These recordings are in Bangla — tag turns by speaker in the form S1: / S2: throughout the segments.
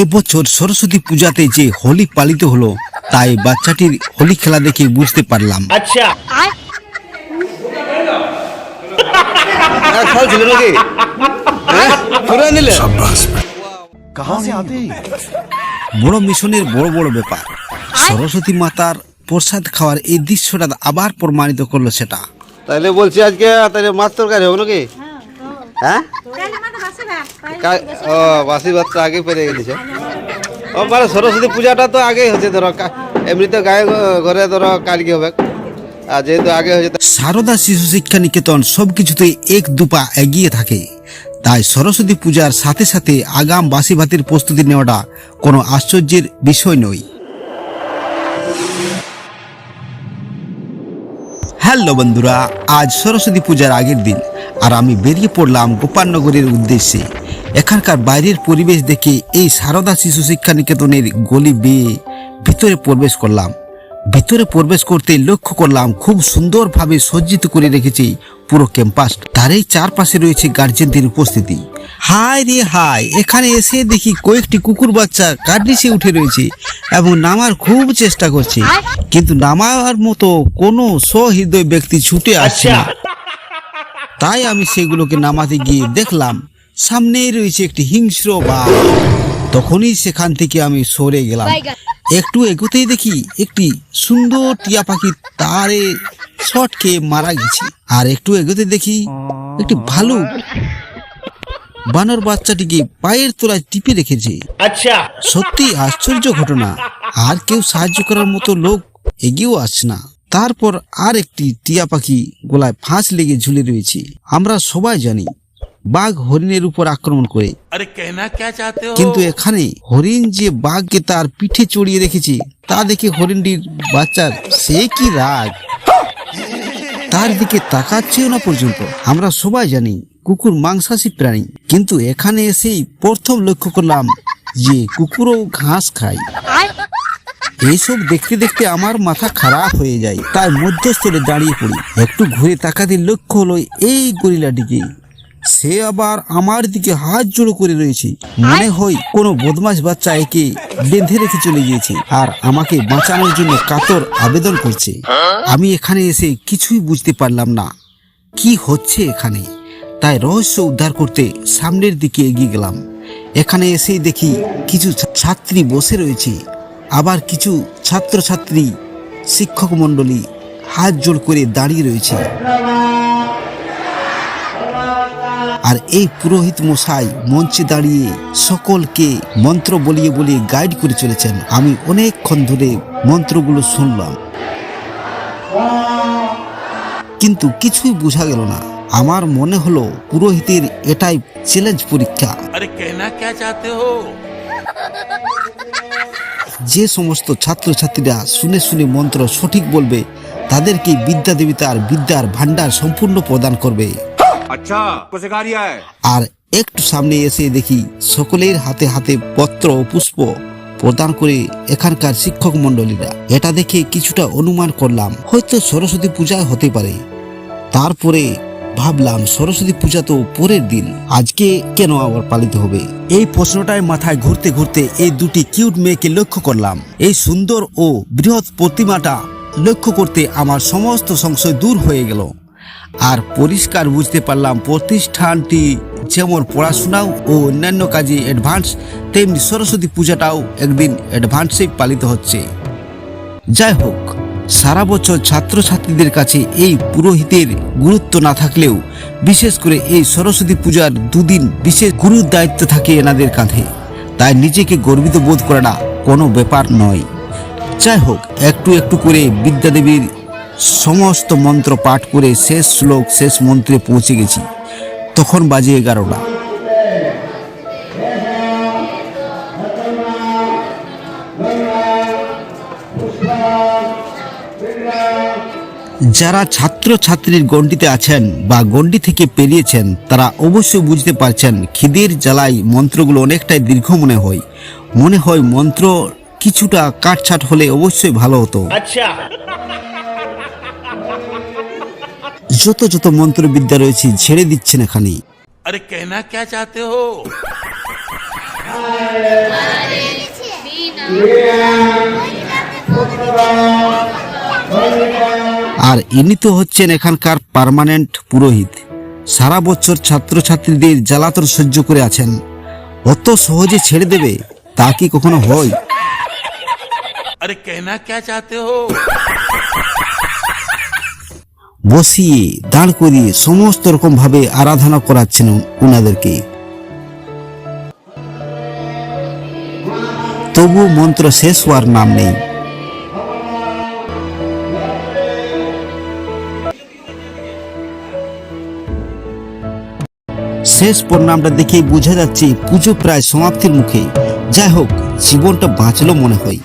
S1: এবছর সরস্বতী পূজাতে যে হোলি পালিত হলো তাই বাচ্চাটির হোলি খেলা দেখে বুঝতে পারলাম।
S2: আচ্ছা। হ্যাঁ,
S3: হ্যাঁ,
S1: বড় মিশনের বড় বড় ব্যাপার। সরস্বতী মাতার প্রসাদ খাওয়ার এই দৃশ্যটা আবার প্রমাণিত করল সেটা।
S2: তাহলে বলছি আজকে তাহলে মাছ তরকারি হবে নাকি? হ্যাঁ। হ্যাঁ? ও বাসি ভাত তো আগে পেরে গেছে। ও মানে সরস্বতী পূজাটা তো আগেই হচ্ছে ধরো এমনি তো গায়ে ঘরে ধরো কালকে হবে। আর যেহেতু আগে হয়েছে
S1: সারদা শিশু শিক্ষা নিকেতন সবকিছুতেই এক দুপা এগিয়ে থাকে। তাই সরস্বতী পূজার সাথে সাথে আগাম বাসি ভাতের প্রস্তুতি নেওয়াটা কোনো আশ্চর্যের বিষয় নয়। হ্যালো বন্ধুরা আজ সরস্বতী পূজার আগের দিন। আর আমি বেরিয়ে পড়লাম গোপালনগরের উদ্দেশ্যে। এখানকার বাইরের পরিবেশ দেখে এই সারদা শিশু শিক্ষা নিকেতনের গলি বেয়ে ভিতরে প্রবেশ করলাম। ভিতরে প্রবেশ করতে লক্ষ্য করলাম খুব সুন্দরভাবে সজ্জিত করে রেখেছে পুরো ক্যাম্পাস। তারই চারপাশে রয়েছে গার্জেনদের উপস্থিতি। হাই রে হাই এখানে এসে দেখি কয়েকটি কুকুর বাচ্চা কার্নিসে উঠে রয়েছে এবং নামার খুব চেষ্টা করছে। কিন্তু নামার মতো কোনো সহৃদয় ব্যক্তি ছুটে আসছে না। তাই আমি সেগুলোকে নামাতে গিয়ে দেখলাম সামনেই রয়েছে একটি হিংস্র বা তখনই সেখান থেকে আমি সরে গেলাম। একটু এগোতেই দেখি একটি সুন্দর টিয়া পাখি তারে শট খেয়ে মারা গেছে। আর একটু এগোতে দেখি একটি ভালো বানর বাচ্চাটিকে পায়ের তোলায় টিপে রেখেছে।
S4: আচ্ছা।
S1: সত্যি আশ্চর্য ঘটনা। আর কেউ সাহায্য করার মতো লোক এগিয়েও আসছে না। তারপর আর একটি টিয়া পাখি গোলায় ফাঁস লেগে ঝুলে রয়েছে। আমরা সবাই জানি বাঘ হরিণের উপর আক্রমণ করে। কিন্তু এখানে হরিণ যে বাঘকে তার পিঠে চড়িয়ে রেখেছে তা দেখে হরিণটির বাচ্চার সে কি রাগ? তার দিকে তাকাচ্ছেও না পর্যন্ত। আমরা সবাই জানি কুকুর মাংসাশী প্রাণী। কিন্তু এখানে এসেই প্রথম লক্ষ্য করলাম যে কুকুরও ঘাস খায়। এইসব দেখতে দেখতে আমার মাথা খারাপ হয়ে যায়। তাই মধ্যস্থলে দাঁড়িয়ে পড়ি। একটু ঘুরে তাকাতে লক্ষ্য হলো এই গরিলাটিকে। সে আবার আমার দিকে হাত জোড়ো করে রয়েছে। মনে হয় কোনো বদমাশ বাচ্চা একে বেঁধে রেখে চলে গিয়েছে। আর আমাকে বাঁচানোর জন্য কাতর আবেদন করছে। আমি এখানে এসে কিছুই বুঝতে পারলাম না। কি হচ্ছে এখানে? তাই রহস্য উদ্ধার করতে সামনের দিকে এগিয়ে গেলাম। এখানে এসেই দেখি কিছু ছাত্রী বসে রয়েছে। আবার কিছু ছাত্রছাত্রী শিক্ষক মণ্ডলী হাত জোর করে দাঁড়িয়ে রয়েছে। আর এই পুরোহিত মশাই মঞ্চে দাঁড়িয়ে সকলকে মন্ত্র বলিয়ে বলিয়ে গাইড করে চলেছেন। আমি অনেকক্ষণ ধরে মন্ত্রগুলো শুনলাম। কিন্তু কিছুই বোঝা গেল না। আমার মনে হলো পুরোহিতের এটাই চ্যালেঞ্জ পরীক্ষা।
S5: আরে কেনা কে চাতে হো?
S1: যে সমস্ত ছাত্রছাত্রীরা শুনে শুনে মন্ত্র সঠিক বলবে তাদেরকে বিদ্যা দেবী তার বিদ্যার ভান্ডার সম্পূর্ণ প্রদান করবে।
S3: আচ্ছা,
S1: আর একটু সামনে এসে দেখি সকলের হাতে হাতে পত্র ও পুষ্প প্রদান করে এখানকার শিক্ষক মন্ডলীরা এটা দেখে কিছুটা অনুমান করলাম হয়তো সরস্বতী পূজা হতে পারে। তারপরে ভাবলাম সরস্বতী পূজা তো পরের দিন। আজকে কেন আবার পালিত হবে? এই প্রশ্নটাই মাথায় ঘুরতে ঘুরতে এই দুটি কিউট মেয়েকে লক্ষ্য করলাম। এই সুন্দর ও বৃহৎ প্রতিমাটা লক্ষ্য করতে আমার সমস্ত সংশয় দূর হয়ে গেল। আর পরিষ্কার বুঝতে পারলাম প্রতিষ্ঠানটি যেমন পড়াশোনাও ও অন্যান্য কাজে অ্যাডভান্স তেমনি সরস্বতী পূজাটাও একদিন অ্যাডভান্সেই পালিত হচ্ছে। যাই হোক সারা বছর ছাত্রছাত্রীদের কাছে এই পুরোহিতের গুরুত্ব না থাকলেও বিশেষ করে এই সরস্বতী পূজার দুদিন বিশেষ গুরুর দায়িত্ব থাকে এনাদের কাঁধে। তাই নিজেকে গর্বিত বোধ করাটা কোনো ব্যাপার নয়। যাই হোক, একটু একটু করে বিদ্যাদেবীর সমস্ত মন্ত্র পাঠ করে শেষ শ্লোক, শেষ মন্ত্রে পৌঁছে গেছি। তখন বাজে এগারোটা। যারা ছাত্র ছাত্রীর গণ্ডিতে আছেন বা গণ্ডি থেকে পেরিয়েছেন তারা অবশ্যই বুঝতে পারছেন খিদের জ্বালায় মন্ত্রগুলো অনেকটাই দীর্ঘ মনে হয় মনে হয় মন্ত্র কিছুটা কাটছাট হলে অবশ্যই ভালো হতো
S4: আচ্ছা
S1: যত যত মন্ত্রবিদ্যা রয়েছে ছেড়ে দিচ্ছেন এখানে
S5: আরে কেনা কে চাতে হো
S1: আর ইনি তো হচ্ছেন এখানকার পারমানেন্ট পুরোহিত। সারা বছর ছাত্রছাত্রীদের জ্বালাতন সহ্য করে আছেন। অত সহজে ছেড়ে দেবে তা কি কখনো হয়?
S5: আরে
S1: বসিয়ে দাঁড় করিয়ে সমস্ত রকম ভাবে আরাধনা করাচ্ছেন ওনাদেরকে তবু মন্ত্র শেষ হওয়ার নাম নেই। শেষ পরিণামটা দেখেই বোঝা যাচ্ছে পুজো প্রায় সমাপ্তির মুখে। যাই হোক জীবনটা বাঁচলো মনে হয়।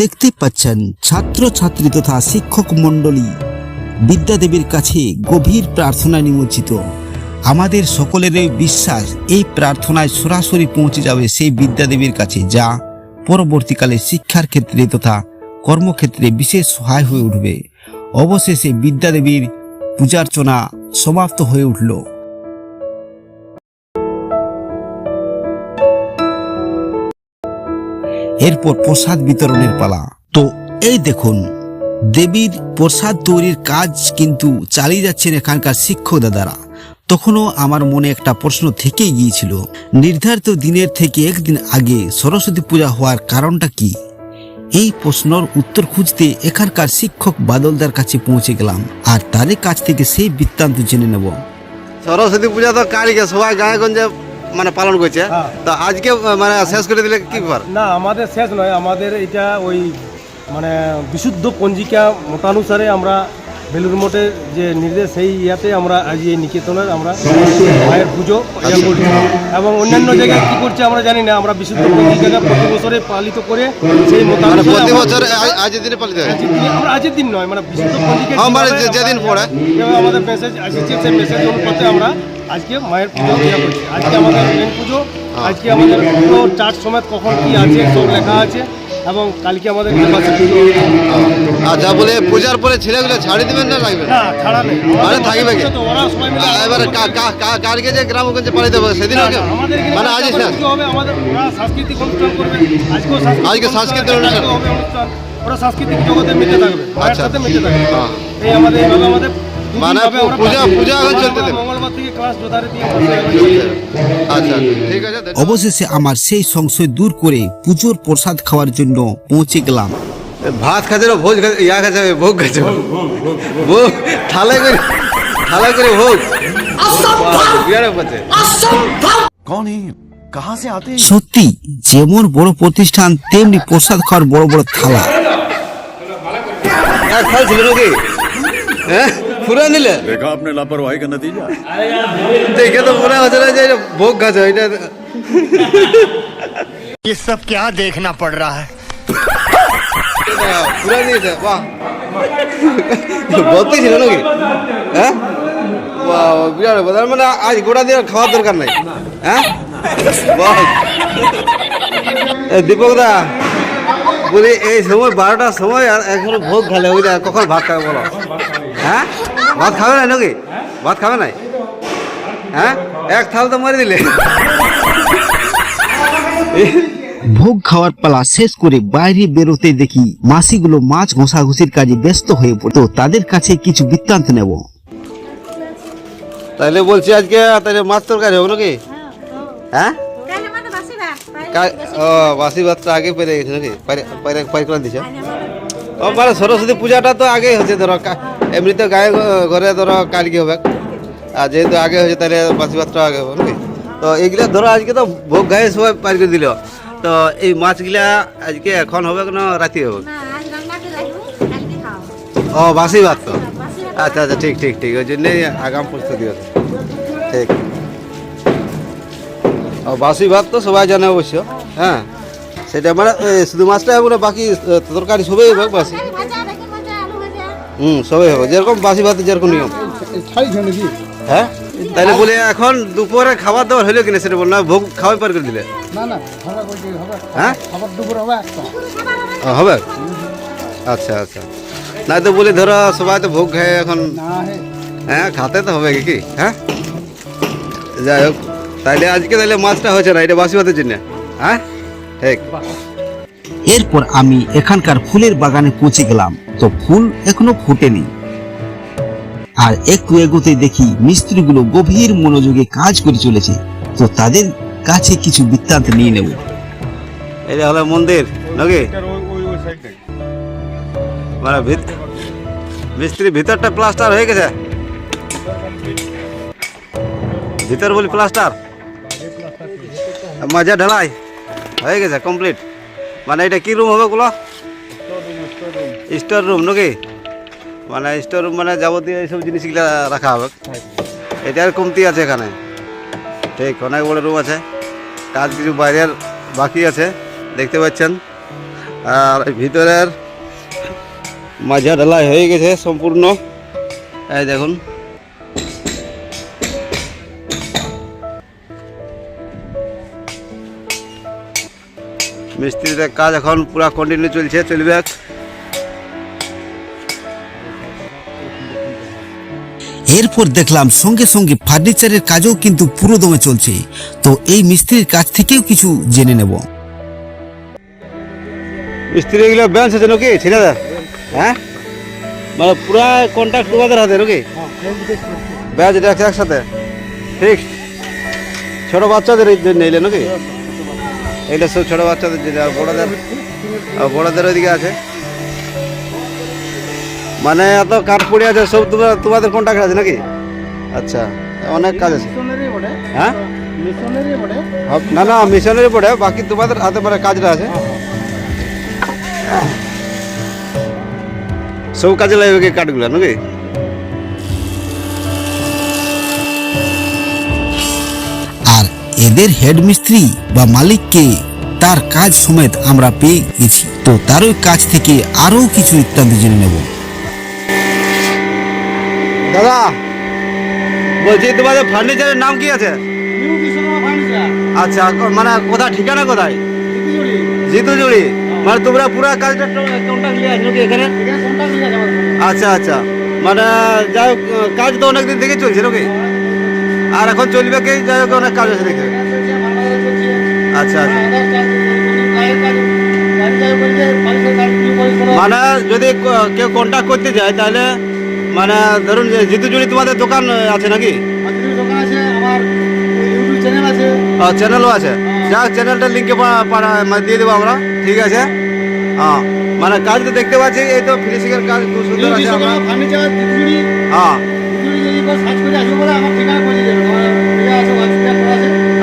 S1: দেখতে পাচ্ছেন ছাত্র ছাত্রী তথা শিক্ষক মণ্ডলী বিদ্যাদেবীর কাছে গভীর প্রার্থনায় নিমজ্জিত। আমাদের সকলেরই বিশ্বাস এই প্রার্থনায় সরাসরি পৌঁছে যাবে সেই বিদ্যাদেবীর কাছে যা পরবর্তীকালে শিক্ষার ক্ষেত্রে তথা কর্মক্ষেত্রে বিশেষ সহায় হয়ে উঠবে। অবশেষে বিদ্যাদেবীর পূজার্চনা সমাপ্ত হয়ে উঠল। এরপর প্রসাদ বিতরণের পালা। তো এই দেখুন, দেবীর প্রসাদ তৈরির কাজ কিন্তু চালিয়ে যাচ্ছেন এখানকার শিক্ষক দাদারা। তখনও আমার মনে একটা প্রশ্ন থেকেই গিয়েছিল, নির্ধারিত দিনের থেকে একদিন আগে সরস্বতী পূজা হওয়ার কারণটা কি? এই প্রশ্নর উত্তর খুঁজতে এখানকার শিক্ষক বাদলদার কাছে পৌঁছে গেলাম আর তাদের কাছ থেকে সেই বৃত্তান্ত জেনে নেব।
S2: সরস্বতী পূজা তো কালকে সবাই গায়ে গঞ্জে মানে পালন করছে।
S4: হ্যাঁ।
S2: তো আজকে মানে শেষ করে দিলে কি ব্যাপার?
S4: না আমাদের শেষ নয় আমাদের এটা ওই মানে বিশুদ্ধ পঞ্জিকা মতানুসারে আমরা বেলুর মঠের যে নির্দেশ সেই ইয়াতে আমরা আজ এই নিকেতনের আমরা মায়ের পুজো ইয়া করছি। এবং অন্যান্য জায়গায় কি করছে আমরা জানি না। আমরা বিশুদ্ধ পঞ্জিকাটা প্রতি বছরে পালিত করে সেই
S2: মানে দিনে পালিত
S4: আমরা আজের দিন নয় মানে বিশুদ্ধ পঞ্জিকা
S2: হ্যাঁ, মানে যেদিন পড়ে।
S4: আমাদের মেসেজ আসছে সেই মেসেজ অনুপাতে আমরা আজকে মায়ের পুজো ইয়া করছি। আজকে আমাদের মেন পুজো আজকে আমাদের পুরো চার্ট সমেত কখন কি আছে সব লেখা আছে। এবং কালকে আমাদের
S2: যা বলে পূজার পরে ছেলেগুলো ছাড়ি দিবেন না লাগবে
S4: না ছাড়া নেই
S2: মানে থাকবে কি? এবারে কালকে যে গ্রামগঞ্জে পালিত হবে সেদিন
S4: না, না,
S2: মানে আজ
S4: আমাদের সাংস্কৃতিক অনুষ্ঠান করবে।
S2: আজকে সাংস্কৃতিক
S4: অনুষ্ঠান, ওরা সাংস্কৃতিক জগতে মেতে থাকবে
S2: আচ্ছা।
S4: সাথে থাকবে।
S2: হ্যাঁ।
S4: এই আমাদের আমাদের
S2: মানে পূজা পূজা চলতে
S4: দেন
S2: আচ্ছা ঠিক আছে
S1: অবশেষে আমার সেই সংশয় দূর করে পুজোর প্রসাদ খাওয়ার জন্য পৌঁছে গেলাম।
S2: ভাত খাচ্ছে ভোজ খাচ্ছে ইয়া ভোগ খাচ্ছে। ভোগ করে থালায় করে ভোগ।
S1: সত্যি যেমন বড় প্রতিষ্ঠান তেমনি প্রসাদ খাওয়ার বড় বড় থালা।
S2: হ্যাঁ? থাল ছিল নাকি হ্যাঁ পুরা নিলে
S3: देखा आपने लापरवाही का नतीजा
S2: দেখে তো মনে হচ্ছে না যে এটা ভোগ খাচ্ছে এটা
S6: ये सब क्या देखना पड़ रहा है
S2: এটা পুরা নিয়েছে বাহ ভর্তি ছিল নাকি হ্যাঁ বাহ বিরাট ব্যাপার। মানে আজ গোটা দিয়ে খাওয়ার দরকার নাই হ্যাঁ বাহ এ, দীপক দা বলি এই সময় বারোটার সময় আর এখনো ভোগ খেলে ওই দা কখন ভাত খাবে বলো হ্যাঁ ভাত খাবে না নাকি? ভাত খাবে না হ্যাঁ? এক থাল তো মারি দিলে।
S1: ভোগ খাওয়ার পালা শেষ করে বাইরে বেরোতে দেখি মাসিগুলো মাছ ঘষাঘষির কাজে ব্যস্ত হয়ে পড়তো তাদের কাছে কিছু বৃত্তান্ত নেব।
S2: তাহলে বলছি আজকে তাহলে মাছ তরকারি হবে নাকি? হ্যাঁ?
S7: বাসি
S2: ও বাসি ভাতটা আগে পেরে গেছে নাকি? পাইরে পাইরে পাই করে দিছে? মানে সরস্বতী পূজাটা তো আগেই হচ্ছে ধরো কা- এমনি তো গায়ে ঘরে ধরো কালকে হবে। আর যেহেতু আগে হয়েছে তাহলে বাসি ভাতটা আগে হবে নাকি? তো এইগুলা ধরো আজকে তো ভোগ গায়ে সবাই পার করে দিল। তো এই মাছগুলা আজকে এখন হবে না রাতে হবে? ও বাসি ভাত তো? আচ্ছা আচ্ছা ঠিক ঠিক ঠিক ওই জন্যই আগাম প্রস্তুতি হচ্ছে ঠিক। ও বাসি ভাত তো সবাই জানে অবশ্য হ্যাঁ? সেটা মানে শুধু মাছটা হবে না বাকি তরকারি সবই হবে বাসি হুম সবই হবে যেরকম বাসি ভাতে যেরকম নিয়ম। হ্যাঁ? তাহলে বলে এখন দুপুরে খাবার দাবার হইল কিনা সেটা বল না ভোগ খাওয়াই পার করে দিলে। হ্যাঁ? হবে আচ্ছা আচ্ছা। না তো বলে ধরো সবাই তো ভোগ খায় এখন। হ্যাঁ খাতে তো হবে কি হ্যাঁ? যাই হোক তাইলে আজকে তাহলে মাছটা হয়েছে না এটা বাসি ভাতের জন্য। হ্যাঁ?
S1: এরপর আমি এখানকার ফুলের বাগানে পৌঁছে গেলাম। তো ফুল এখনও ফুটেনি। আর একটু এগোতে দেখি মিস্ত্রিগুলো গভীর মনোযোগে কাজ করে চলেছে। তো তাদের কাছে কিছু বৃত্তান্ত নিয়ে নেব।
S2: এটা হলো মন্দির নাকি? মানে মিস্ত্রি ভিতরটা প্লাস্টার হয়ে গেছে। ভিতর বলি প্লাস্টার। মাজা ঢালাই। হয়ে গেছে কমপ্লিট মানে এটা কি রুম হবে গুলো স্টোর রুম নাকি? মানে স্টোর রুম মানে যাবতীয় এইসব জিনিসগুলো রাখা হবে। এটার কমতি আছে এখানে। ঠিক, অনেক বড় রুম আছে। কাজ কিছু বাইরের বাকি আছে, দেখতে পাচ্ছেন। আর ভিতরের মাজা ঢালাই হয়ে গেছে সম্পূর্ণ। এই দেখুন। মিস্ত্রিদের কাজ এখন পুরো কন্টিনিউ চলছে চলবে।
S1: এরপর দেখলাম সঙ্গে সঙ্গে ফার্নিচারের কাজও কিন্তু পুরো দমে চলছে। তো এই মিস্ত্রির কাছ থেকেও কিছু জেনে নেব।
S2: মিস্ত্রি এগুলো ব্যাঞ্চ আছে নাকি? ছেলেদের হ্যাঁ? মানে পুরা কন্ট্যাক্ট তোমাদের হাতে নাকি? ব্যাচ এটা একসাথে একসাথে। ঠিক ছোট বাচ্চাদের জন্য এলে নাকি? এটা সব ছোট বাচ্চাদের জন্য আর বড়দের বড়দের ওইদিকে আছে। মানে এত কাঠ পড়ে আছে, সব তোমরা, তোমাদের কন্ট্যাক্ট আছে নাকি? আচ্ছা অনেক কাজ আছে। হ্যাঁ? না না মিশনের পড়ে, বাকি তোমাদের হাতে পরে কাজটা আছে। সব কাজে লাগবে কাঠগুলো নাকি?
S1: এদের হেড মিস্ত্রি বা মালিককে তার কাজ সমেত আমরা পেয়ে গেছি। তো তারই কাজ থেকে আরও কিছু ইত্যাদি জেনে নেব।
S2: দাদা, বলছি তোমাদের ফার্নিচারের নাম কি আছে? আচ্ছা মানে কোথায়, ঠিকানা কোথায়? জিতুজুড়ি। মানে তোমরা পুরো কাজটা এখানে? আচ্ছা আচ্ছা। মানে যাই হোক, কাজ তো অনেক দিন থেকে চলছে নাকি? আর এখন চলবে কি? যাই হোক, অনেক কাজ আছে দেখতে আচ্ছা। মানে যদি কেউ কন্ট্যাক্ট করতে চায় তাহলে মানে ধরুন যে জিতুজুড়ি তোমাদের দোকান আছে নাকি? চ্যানেলও আছে। যা চ্যানেলটা লিঙ্কে দিয়ে দেবো আমরা। ঠিক আছে? হ্যাঁ। মানে কাজ তো দেখতে পাচ্ছি এই তো ফিনিশিং এর কাজ খুব সুন্দর আছে আমরা। হ্যাঁ।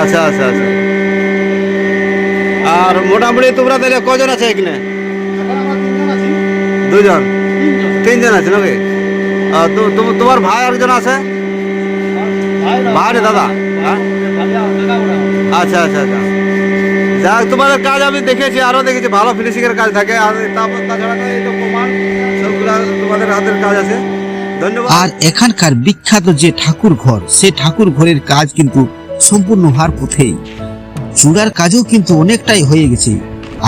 S2: আচ্ছা আচ্ছা আচ্ছা। আর মোটামুটি তোমরা তাহলে কজন আছে এখানে? দুজন তিনজন আছে নাকি? তোমার ভাই একজন আছে? ভাই রে দাদা? হ্যাঁ? আচ্ছা আচ্ছা আচ্ছা। যাক তোমাদের কাজ আমি দেখেছি, আরও দেখেছি, ভালো ফিনিশিং এর কাজ থাকে। আর তাছাড়া তোমাদের হাতের কাজ আছে।
S1: আর এখানকার বিখ্যাত যে ঠাকুর ঘর সে ঠাকুর ঘরের কাজ কিন্তু সম্পূর্ণ হওয়ার পথেই। চূড়ার কাজও কিন্তু অনেকটাই হয়ে গেছে।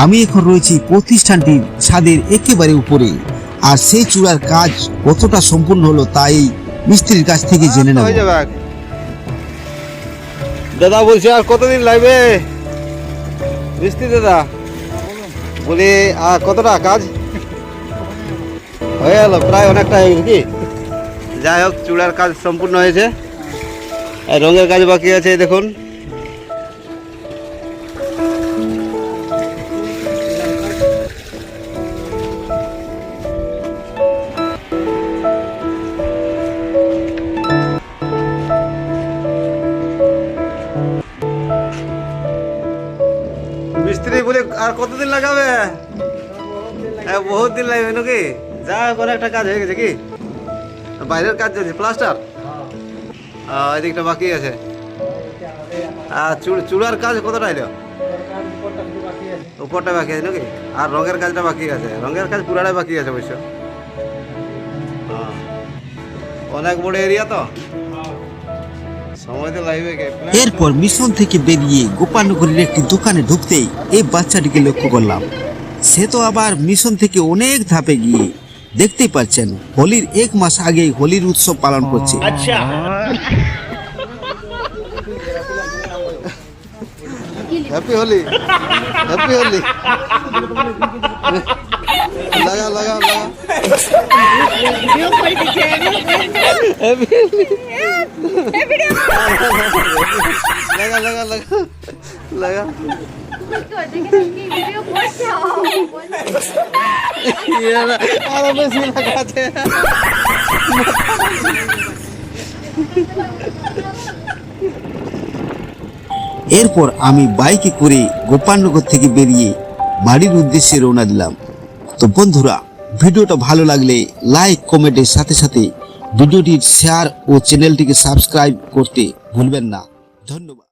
S1: আমি এখন রয়েছি প্রতিষ্ঠানটির ছাদের একেবারে উপরে। আর সেই চূড়ার কাজ কতটা সম্পূর্ণ হলো তাই মিস্ত্রির কাছ থেকে জেনে নেব।
S2: দাদা বলছি, আর কতদিন লাগবে? মিস্ত্রি দাদা, বলি, আর কতটা কাজ? হয়ে গেল, প্রায় অনেকটা হয়ে গেছে কি? যাই হোক, চূড়ার কাজ সম্পূর্ণ হয়েছে। আর রঙের কাজ বাকি আছে, দেখুন। মিস্ত্রি বলে আর কতদিন লাগাবে? হ্যাঁ বহুত দিন লাগবে নাকি? যা হোক অনেকটা কাজ হয়ে গেছে কি? বাইরের কাজ চলছে, প্লাস্টার? এদিকটা বাকি আছে। আর চুড়- চূড়ার কাজ কতটা এলো? উপরটা বাকি আছে নাকি? আর রঙের কাজটা বাকি আছে। রঙের কাজ পুরাটাই বাকি আছে অবশ্য। অনেক বড় এরিয়া তো?
S1: এরপর মিশন থেকে বেরিয়ে গোপালনগরের একটি দোকানে ঢুকতেই এই বাচ্চাটিকে লক্ষ্য করলাম। সে তো আবার মিশন থেকে অনেক ধাপে গিয়ে দেখতেই পাচ্ছেন হোলির এক মাস আগেই হোলির উৎসব পালন করছে।
S2: হ্যাপি হোলি হ্যাপি হোলি লাগা হ্যাপি হোলি লাগা লাগা লাগা লাগা ইয়ারা আরও বেশি লাগাছে
S1: এরপর আমি বাইকে করে গোপালনগর থেকে বেরিয়ে বাড়ির উদ্দেশ্যে রওনা দিলাম। তো বন্ধুরা, ভিডিওটা ভালো লাগলে লাইক কমেন্টের সাথে সাথে ভিডিওটির শেয়ার ও চ্যানেলটিকে সাবস্ক্রাইব করতে ভুলবেন না। ধন্যবাদ।